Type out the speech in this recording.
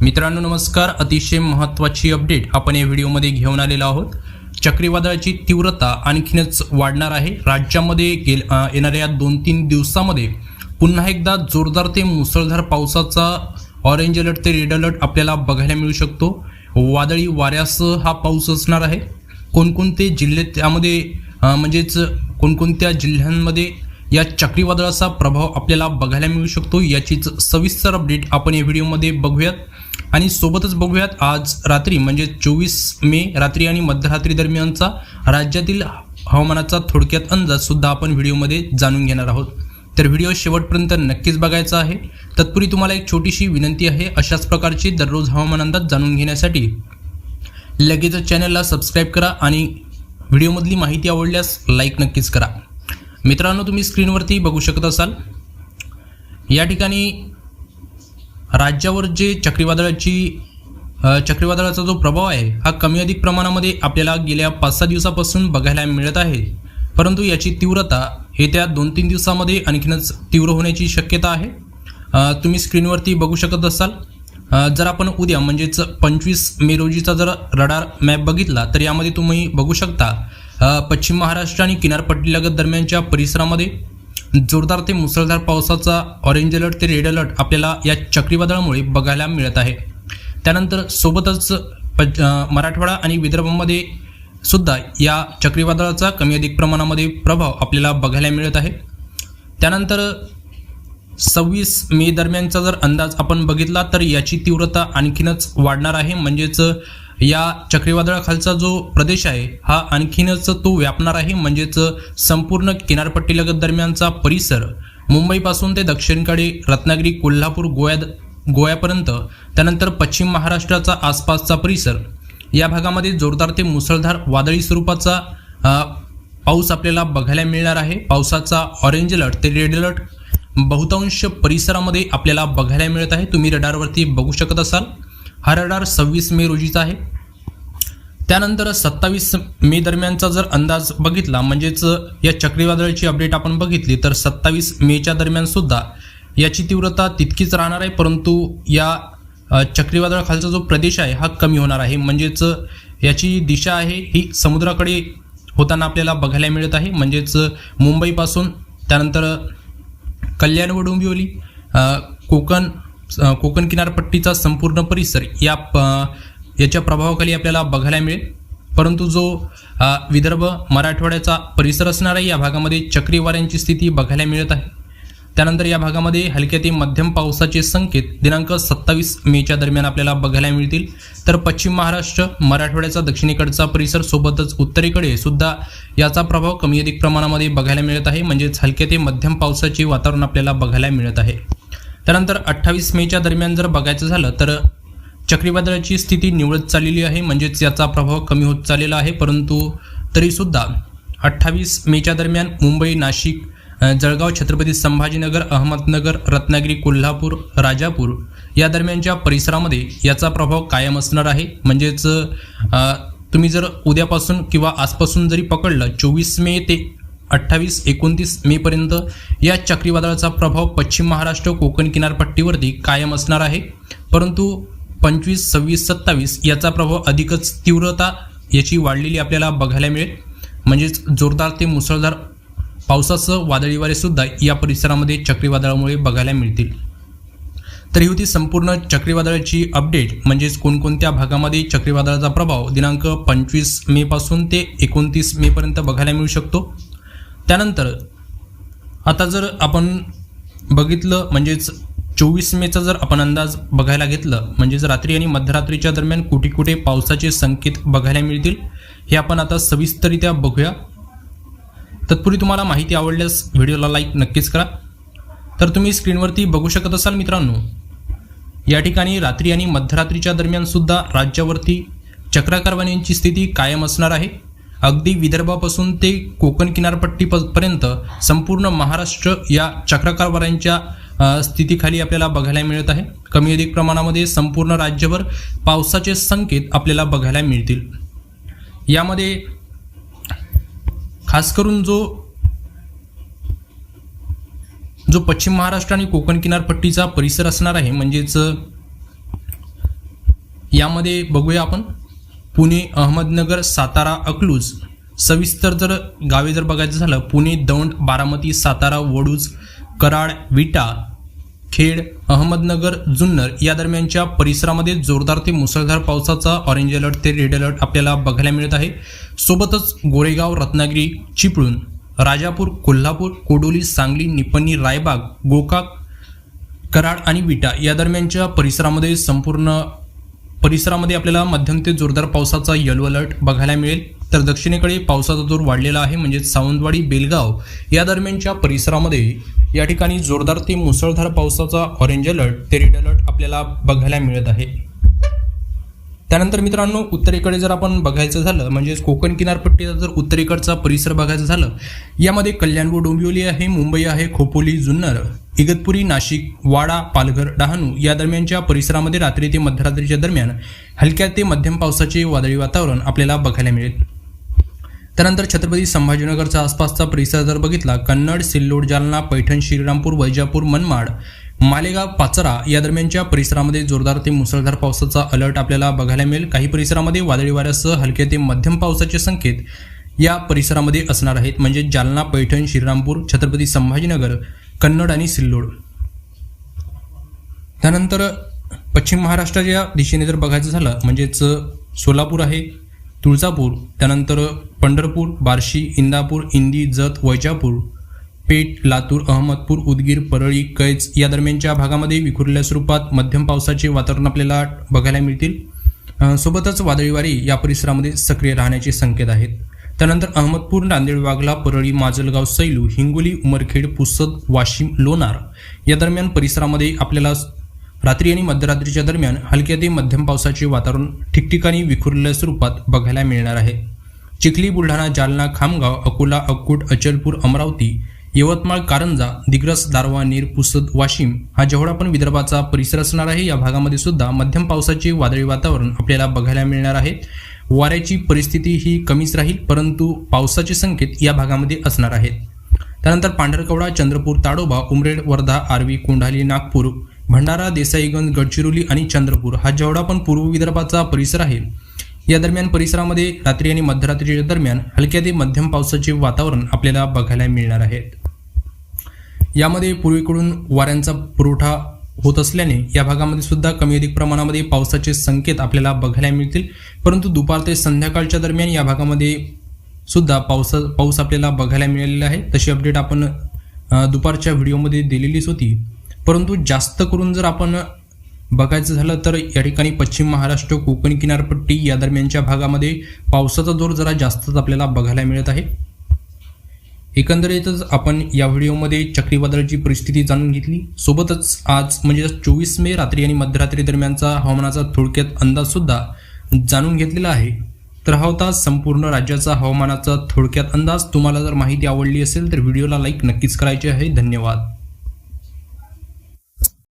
मित्रांनो नमस्कार. अतिशय महत्त्वाची अपडेट आपण या व्हिडिओमध्ये घेऊन आलेलो आहोत. चक्रीवादळाची तीव्रता आणखीनच वाढणार आहे. राज्यामध्ये गेल येणाऱ्या दोन तीन दिवसामध्ये पुन्हा एकदा जोरदार ते मुसळधार पावसाचा ऑरेंज अलर्ट ते रेड अलर्ट आपल्याला बघायला मिळू शकतो. वादळी वाऱ्यासह हा पाऊस असणार आहे. कोणकोणते जिल्हे त्यामध्ये म्हणजेच कोणकोणत्या जिल्ह्यांमध्ये या चक्रीवादळाचा प्रभाव आपल्याला बघायला मिळू शकतो याचीच सविस्तर अपडेट आपण या व्हिडिओमध्ये बघूयात. आणि सोबतच बघूयात आज रात्री म्हणजे चोवीस मे रात्री आणि मध्यरात्री दरम्यानचा राज्यातील हवामानाचा थोडक्यात अंदाज सुद्धा आपण व्हिडिओमध्ये जाणून घेणार आहोत. तर व्हिडिओ शेवटपर्यंत नक्कीच बघायचा आहे. तत्पूर्वी तुम्हाला एक छोटीशी विनंती आहे अशाच प्रकारची दररोज हवामान अंदाज जाणून घेण्यासाठी लगेच चॅनलला सबस्क्राईब करा आणि व्हिडिओमधली माहिती आवडल्यास लाईक नक्कीच करा. मित्रांनो तुम्ही स्क्रीनवरती बघू शकत असाल. या ठिकाणी राज्यावर जे चक्रीवादळाची चक्रीवादळाचा जो प्रभाव आहे हा कमी अधिक प्रमाणामध्ये आपल्याला गेल्या पाच सहा दिवसापासून बघायला मिळत आहे. परंतु याची तीव्रता येत्या दोन तीन दिवसामध्ये आणखीनच तीव्र होण्याची शक्यता आहे. तुम्ही स्क्रीनवरती बघू शकत असाल. जर आपण उद्या म्हणजेच पंचवीस मे रोजीचा जर रडार मॅप बघितला तर यामध्ये तुम्ही बघू शकता पश्चिम महाराष्ट्र आणि किनारपट्टीलगत दरम्यानच्या परिसरामध्ये जोरदार ते मुसळधार पावसाचा ऑरेंज अलर्ट ते रेड अलर्ट आपल्याला या चक्रीवादळामुळे बघायला मिळत आहे. त्यानंतर सोबतच मराठवाडा आणि विदर्भामध्ये सुद्धा या चक्रीवादळाचा कमी अधिक प्रमाणामध्ये प्रभाव आपल्याला बघायला मिळत आहे. त्यानंतर सव्वीस मे दरम्यानचा जर अंदाज आपण बघितला तर याची तीव्रता आणखीनच वाढणार आहे. म्हणजेच या चक्रीवादळाखालचा जो प्रदेश आहे हा आणखीनच तो व्यापणार आहे. म्हणजेच संपूर्ण किनारपट्टीलगत दरम्यानचा परिसर मुंबईपासून ते दक्षिणकडे रत्नागिरी कोल्हापूर गोव्यात गोव्यापर्यंत त्यानंतर पश्चिम महाराष्ट्राचा आसपासचा परिसर. या भागामध्ये जोरदार ते मुसळधार वादळी स्वरूपाचा पाऊस आपल्याला बघायला मिळणार आहे. पावसाचा ऑरेंज अलर्ट ते रेड अलर्ट बहुतांश परिसरामध्ये आपल्याला बघायला मिळत आहे. तुम्ही रडारवरती बघू शकत असाल. हा रडार सव्वीस मे रोजीचा आहे. त्यानंतर सत्तावीस मे दरम्यानचा जर अंदाज बघितला म्हणजेच या चक्रीवादळाची अपडेट आपण बघितली तर सत्तावीस मेच्या दरम्यान सुद्धा याची तीव्रता तितकीच राहणार आहे परंतु या चक्रीवादळाखालचा जो प्रदेश आहे हा कमी होणार आहे. म्हणजेच याची दिशा आहे ही समुद्राकडे होताना आपल्याला बघायला मिळत आहे. म्हणजेच मुंबईपासून त्यानंतर कल्याण व डोंबिवली कोकण कोकण किनारपट्टीचा संपूर्ण परिसर या प- याच्या प्रभावाखाली आपल्याला बघायला मिळेल. परंतु जो विदर्भ मराठवाड्याचा परिसर असणार आहे या भागामध्ये चक्रीवाऱ्यांची स्थिती बघायला मिळत आहे. त्यानंतर या भागामध्ये हलक्या ते मध्यम पावसाचे संकेत दिनांक सत्तावीस मेच्या दरम्यान आपल्याला बघायला मिळतील. तर पश्चिम महाराष्ट्र मराठवाड्याचा दक्षिणेकडचा परिसर सोबतच उत्तरेकडे सुद्धा याचा प्रभाव कमी अधिक प्रमाणामध्ये बघायला मिळत आहे. म्हणजेच हलक्या ते मध्यम पावसाचे वातावरण आपल्याला बघायला मिळत आहे. त्यानंतर अठ्ठावीस मेच्या दरम्यान जर बघायचं झालं तर चक्रीवादळाची स्थिती निवडत चाललेली आहे. म्हणजेच याचा प्रभाव कमी होत चाललेला आहे. परंतु तरीसुद्धा अठ्ठावीस मेच्या दरम्यान मुंबई नाशिक जळगाव छत्रपती संभाजीनगर अहमदनगर रत्नागिरी कोल्हापूर राजापूर या दरम्यानच्या परिसरामध्ये याचा प्रभाव कायम असणार आहे. म्हणजेच तुम्ही जर उद्यापासून किंवा आजपासून जरी पकडलं चोवीस मे ते अठ्ठावीस एकोणतीस मेपर्यंत या चक्रीवादळाचा प्रभाव पश्चिम महाराष्ट्र कोकण किनारपट्टीवरती कायम असणार आहे. परंतु पंचवीस सव्वीस सत्तावीस याचा प्रभाव अधिकच तीव्रता याची वाढलेली आपल्याला बघायला मिळेल. म्हणजेच जोरदार ते मुसळधार पावसासह वादळी वारेसुद्धा या परिसरामध्ये चक्रीवादळामुळे बघायला मिळतील. तर ही होती संपूर्ण चक्रीवादळाची अपडेट. म्हणजेच कोणकोणत्या भागामध्ये चक्रीवादळाचा प्रभाव दिनांक पंचवीस मेपासून ते एकोणतीस मेपर्यंत बघायला मिळू शकतो? त्यानंतर आता जर आपण बघितलं म्हणजेच चोवीस मेचा जर आपण अंदाज बघायला घेतलं म्हणजेच रात्री आणि मध्यरात्रीच्या दरम्यान कुठे कुठे पावसाचे संकेत बघायला मिळतील हे आपण आता सविस्तरित्या बघूया. तत्पूर्वी तुम्हाला माहिती आवडल्यास व्हिडिओला लाईक नक्कीच करा. तर तुम्ही स्क्रीनवरती बघू शकत असाल मित्रांनो या ठिकाणी रात्री आणि मध्यरात्रीच्या दरम्यान सुद्धा राज्यावरती चक्राकारवाण्यांची स्थिती कायम असणार आहे. अगदी विदर्भापासून ते कोकण किनारपट्टी पर्यंत संपूर्ण महाराष्ट्र या चक्रकारवाऱ्यांच्या स्थितीखाली आपल्याला बघायला मिळत आहे. कमी अधिक प्रमाणामध्ये संपूर्ण राज्यभर पावसाचे संकेत आपल्याला बघायला मिळतील. यामध्ये खास करून जो जो पश्चिम महाराष्ट्र आणि कोकण किनारपट्टीचा परिसर असणार आहे म्हणजेच यामध्ये बघूया आपण. पुणे अहमदनगर सातारा अकलूज. सविस्तर जर गावे जर बघायचं झालं पुणे दौंड बारामती सातारा वडूज कराड विटा खेड अहमदनगर जुन्नर या दरम्यानच्या परिसरामध्ये जोरदार ते मुसळधार पावसाचा ऑरेंज अलर्ट ते रेड अलर्ट आपल्याला बघायला मिळत आहे. सोबतच गोरेगाव रत्नागिरी चिपळूण राजापूर कोल्हापूर कोडोली सांगली निपणी रायबाग गोकाक कराड आणि विटा या दरम्यानच्या परिसरामध्ये संपूर्ण परिसरामध्ये आपल्याला मध्यम ते जोरदार पावसाचा येलो अलर्ट बघायला मिळेल. तर दक्षिणेकडे पावसाचा जोर वाढलेला आहे म्हणजेच सावंतवाडी बेलगाव. या दरम्यानच्या परिसरामध्ये या ठिकाणी जोरदार ते मुसळधार पावसाचा ऑरेंज अलर्ट ते रेड अलर्ट आपल्याला बघायला मिळत आहे. त्यानंतर मित्रांनो उत्तरेकडे जर आपण बघायचं झालं म्हणजेच कोकण किनारपट्टीचा जर उत्तरेकडचा परिसर बघायचं झालं यामध्ये कल्याण व डोंबिवली आहे मुंबई आहे खोपोली जुन्नर. इगतपुरी नाशिक वाडा पालघर डहाणू या दरम्यानच्या परिसरामध्ये रात्री ते मध्यरात्रीच्या दरम्यान हलक्या ते मध्यम पावसाचे वादळी वातावरण आपल्याला बघायला मिळेल. त्यानंतर छत्रपती संभाजीनगरचा आसपासचा परिसर जर बघितला कन्नड सिल्लोड जालना पैठण श्रीरामपूर वैजापूर मनमाड मालेगाव पाचरा या दरम्यानच्या परिसरामध्ये जोरदार ते मुसळधार पावसाचा अलर्ट आपल्याला बघायला मिळेल. काही परिसरामध्ये वादळी वाऱ्यासह हलके ते मध्यम पावसाचे संकेत या परिसरामध्ये असणार आहेत. म्हणजे जालना पैठण श्रीरामपूर छत्रपती संभाजीनगर कन्नड आणि सिल्लोड. त्यानंतर पश्चिम महाराष्ट्राच्या दिशेने जर बघायचं झालं म्हणजेच सोलापूर आहे तुळजापूर त्यानंतर पंढरपूर बार्शी इंदापूर इंदी जत वैजापूर पेठ लातूर अहमदपूर उदगीर परळी कैज या दरम्यानच्या भागामध्ये विखुरलेल्या स्वरूपात मध्यम पावसाचे वातावरण आपल्याला बघायला मिळतील. सोबतच वादळीवारी या परिसरामध्ये सक्रिय राहण्याचे संकेत आहेत. त्यानंतर अहमदपूर नांदेड वाघला परळी माजलगाव सैलू हिंगोली उमरखेड पुसद वाशिम लोणार. या दरम्यान परिसरामध्ये आपल्याला रात्री आणि मध्यरात्रीच्या दरम्यान हलक्या ते मध्यम पावसाचे वातावरण ठिकठिकाणी विखुरलेल्या स्वरूपात बघायला मिळणार आहे. चिखली बुलढाणा जालना खामगाव अकोला अक्कूट अचलपूर अमरावती यवतमाळ कारंजा दिग्रस दारवा नीर पुसद वाशिम हा जेवढा पण विदर्भाचा परिसर असणार आहे या भागामध्ये सुद्धा मध्यम पावसाचे वादळी वातावरण आपल्याला बघायला मिळणार आहे. वाऱ्याची परिस्थिती ही कमीच राहील परंतु पावसाचे संकेत या भागामध्ये असणार आहेत. त्यानंतर पांढरकवडा चंद्रपूर ताडोबा उमरेड वर्धा आर्वी कोंढाली नागपूर भंडारा देसाईगंज गडचिरोली आणि चंद्रपूर हा जेवढा पण पूर्व विदर्भाचा परिसर आहे या दरम्यान परिसरामध्ये रात्री आणि मध्यरात्रीच्या दरम्यान हलक्या ते मध्यम पावसाचे वातावरण आपल्याला बघायला मिळणार आहे. यामध्ये पूर्वेकडून वाऱ्यांचा पुरवठा होत असल्याने या भागामध्ये सुद्धा कमी अधिक प्रमाणामध्ये पावसाचे संकेत आपल्याला बघायला मिळतील. परंतु दुपार ते संध्याकाळच्या दरम्यान या भागामध्ये सुद्धा पावस पाऊस आपल्याला बघायला मिळालेला आहे. तशी अपडेट आपण दुपारच्या व्हिडिओमध्ये दिलेलीच होती. परंतु जास्त करून जर आपण बघायचं झालं तर या ठिकाणी पश्चिम महाराष्ट्र कोकण किनारपट्टी या दरम्यानच्या भागामध्ये पावसाचा जोर जरा जास्तच आपल्याला बघायला मिळत आहे. एकंदरीतच आपण या व्हिडिओमध्ये चक्रीवादळाची परिस्थिती जाणून घेतली. सोबतच आज म्हणजे चोवीस मे रात्री आणि मध्यरात्री दरम्यानचा हवामानाचा थोडक्यात अंदाजसुद्धा जाणून घेतलेला आहे. तर हा होता संपूर्ण राज्याचा हवामानाचा थोडक्यात अंदाज. तुम्हाला जर माहिती आवडली असेल तर व्हिडिओला लाईक नक्कीच करायचे आहे. धन्यवाद.